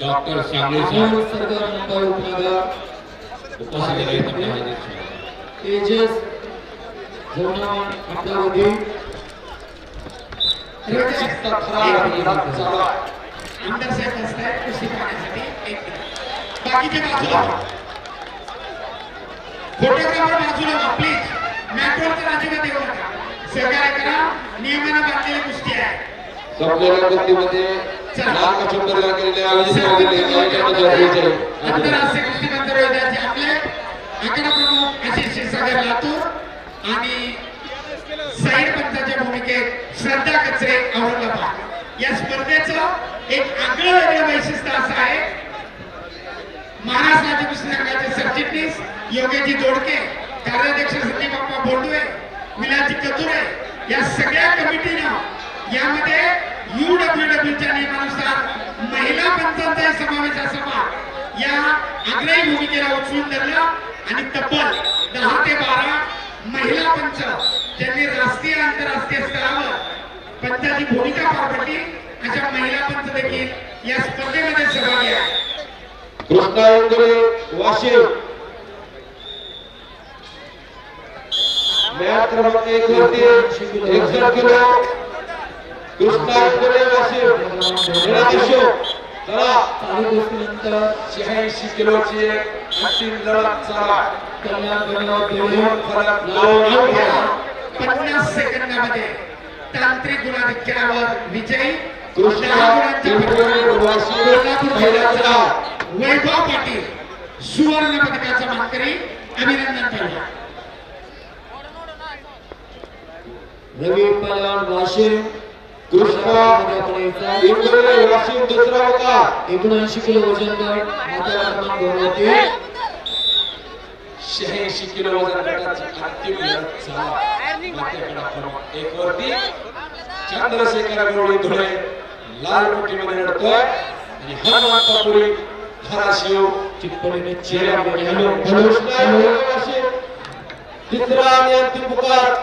Doctor Sangle Amol साहेब सरदार मुंबई उपनगर उपस्थित आहेत आपल्या हाजीर तेजस जवनावन अमरावती क्रीडाक्षेत्रात खरा निराश झाला. आमदार साहेब असतायत कुस्ती पाहण्यासाठी एक मिनिट. बाकीचे बाजूला व्हा. फोटोग्राफर बाजूला व्हा, प्लीज मॅटवरचा अजिबात येऊ नका सहकार्य करा नियमानं बांधलेली कुस्ती आहे संपलेल्या प्रमुख आशिष क्षीरसागर लातूर आणि साईड पंचाच्या भूमिकेत श्रद्धा कचरे औरंगाबाद या स्पर्धेचं एक आगळं वेगळं वैशिष्ट्य असं आहे. महाराष्ट्र राज्य कुस्ती संघाचे सरचिटणीस योगेजी जोडके कार्याध्यक्ष संदीप बाप्पा बोंडवे विलाजी कतुरे या सगळ्या कमिटीनं यामध्ये यू डब्ल्यूच्या नियमानुसार महिला पंचांचा समावेश असावा या आग्रही भूमिकेला उचलून धरलं आणि तब्बल दहा ते बारा महिला पंच ज्यांनी राष्ट्रीय आंतरराष्ट्रीय स्तरावर पंचाची भूमिका पार पडली अशा महिला पंच देखील या स्पर्धेमध्ये सहभागी आहे कृष्णा वाशिम. मॅच क्रमांक एक वरती एकसष्ट किलो. वाशिम चला चालू. शहाऐंशी किलोची अंतिम लढत चला. पन्नास सेकंदामध्ये तांत्रिक गुणाधिक्यावर विजयी वैभव पाटील सुवर्ण पदकाचा मानकरी अभिनंदन करूया रवी पहलवान वाशिम. कृष्णा इंगळे वाशिम दुसरा होता एकोणऐंशी किलो वजन गट मोठ्या क्रमांक दोन होते शहाऐंशी किलो वजन गटाची अंतिम लढत चला मातेकडा क्रमांक एक वरती चंद्रशेखर गवळी धुळे लाल पट्टीमध्ये लढतोय आणि हनुमंतापुरी धाराशिव चिटपणीने चेहऱ्या चेहरा हॅलो कृष्णा इंगळे वाशिम तिसरा आणि अंतिम पुकार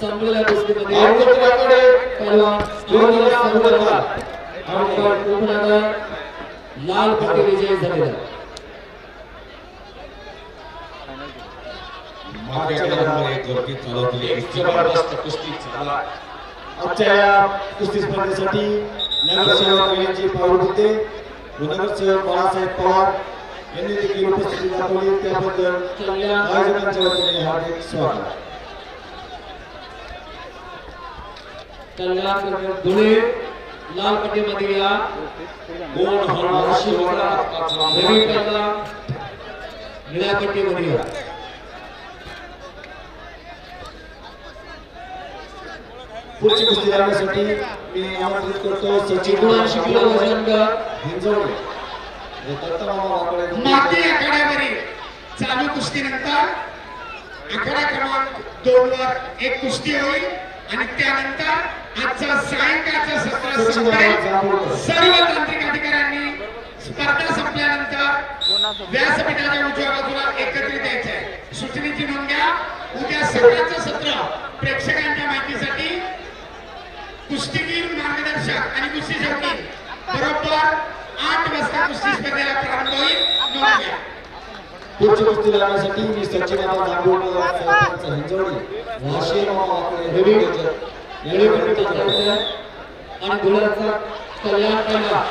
संपलेल्या कुस्तीमध्ये आमच्याकडे पहलवान लाल पट्टी विजयी झालेला आजच्या या कुस्ती स्पर्धेसाठी नगरसेवक यांची पाऊल होते. नगरसेवक बाळासाहेब पवार यांनी देखील उपस्थिती दाखवली. त्याबद्दल आयोजकांच्या वतीने हार्दिक स्वागत. कल्याण धुळे लाल पट्टीमध्ये या गोड होणार शिवराज रवी पहलवान निळ्या पट्टीमध्ये या. पुढची कुस्ती लावण्यासाठी मी आमंत्रित करतो सचिन एकोणऐंशी किलो वजन हिंजवडे. माती आकड्यावरील चालू कुस्तीनंतर आकडा क्रमांक दोन वर एक कुस्ती होईल. आणि त्यानंतर आजचा सायंकाळचा सत्र संपेल सर्व तांत्रिक अधिकाऱ्यांनी स्पर्धा संपल्यानंतर व्यासपीठाच्या उजव्या बाजूला एकत्रित यायचे सूचनेची नोंद घ्या. उद्या सकाळचं सत्र प्रेक्षकांच्या माहितीसाठी कुस्तीगीर मार्गदर्शक आणि कुस्ती शेवटी बरोबर आठ वाजता कुस्ती स्पर्धेला प्रारंभ होईल. नोंद घ्या. पुढची कुस्ती लावण्यासाठी मी सचिन हिंजवडी आहे. आणि धुळ्याचा कल्याण पहिला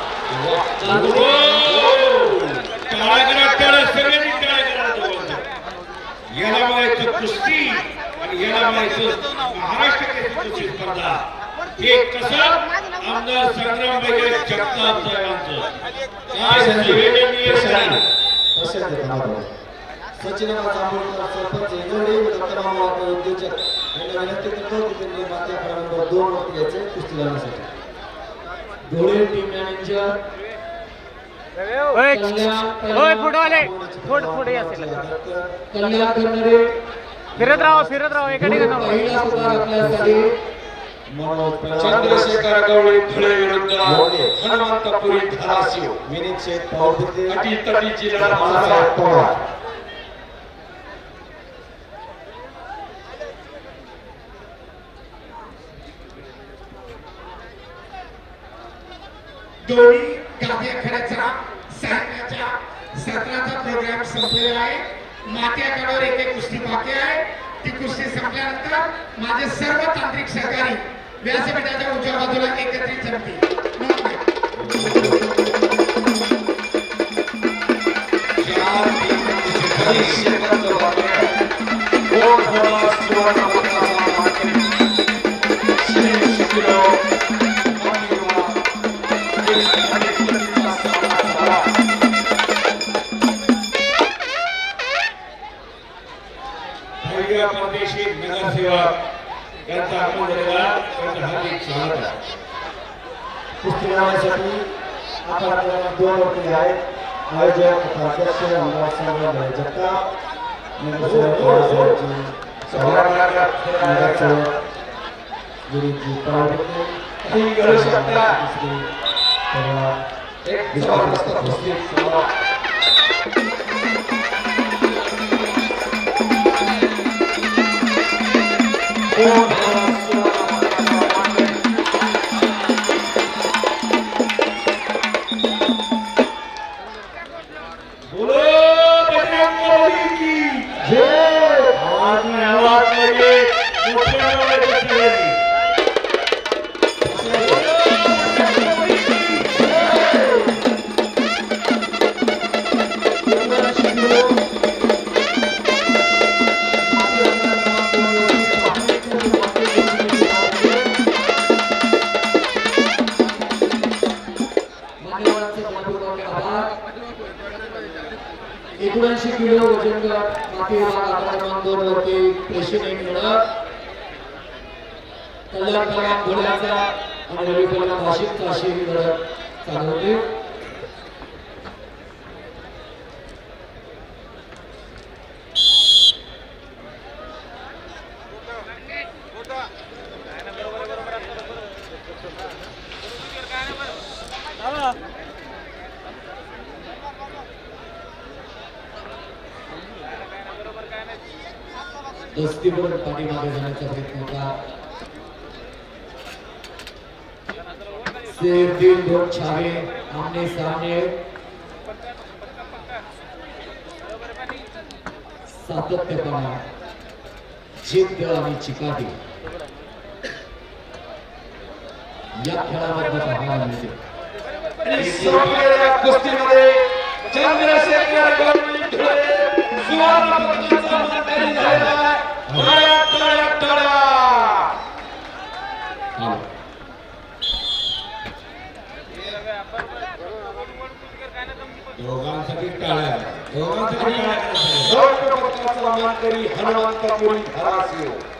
याला म्हणायचं कुस्ती आणि याला म्हणायचं महाराष्ट्र कुस्ती स्पर्धा हे कसं आमदार संग्राम वगैरे जगताप साहेबांचं काय संवेदनीय सण. प्रसिद्ध धन्यवाद सचिन जांभूळकर सरपंच हिंजवडी व दत्तमामा वाकडे उद्योजक यांना विनंती करतो की त्यांनी मात्या क्रमांक दोन वरती यायचे कुस्ती लावण्यासाठी धुळे टीम मॅनेजर कल्याण होय फुटवाले पहिला फुट पुढे असेल कल्याण करणारे फिरत राहा फिरत राहा एका ठिकाणी चंद्रशेखर गवळी धुळे विरुद्ध हनुमंतपुरी धाराशिव. विनीत शेठ पावते अटी तटीची लढत बाळासाहेब चला. पवार दोन्ही गादी आखाड्याचा सायंकाळच्या सत्राचा प्रोग्राम संपलेला आहे. माती आखाड्यावर एक एक कुस्ती बाकी आहे. ती कुस्ती संपल्यानंतर माझे सर्व तांत्रिक सहकारी व्यासपीठाच्या उजव्या बाजूला एकत्रित समिती आकार क्रमांक दोन वरती आहेत. आयोजक आमदार संग्राम जगताप गिरीजी पावडे ही एकोणऐंशी किलो वजन गट माती विभाग क्रमांक दोन वरती मिळत कल्याण कल्याण धुळ्याचा आणि रवी कल्याण नाशिकचा अशी ही लढत चालू होती दस्तीवरून पाठीमागे जाण्याचा प्रयत्न होता शेर दिल दोन छावे आमने सामने सातत्यपणा जिद्द आणि चिकाटी या खेळामध्ये पाहायला मिळते कुस्तीमध्ये चंद्रशेखर गवळी धुळे सुवर्ण पदकाचा मानकरी झालेला टाळ्या दोघांसाठी टाळ्या करायच्या. रौप्य पदकाचा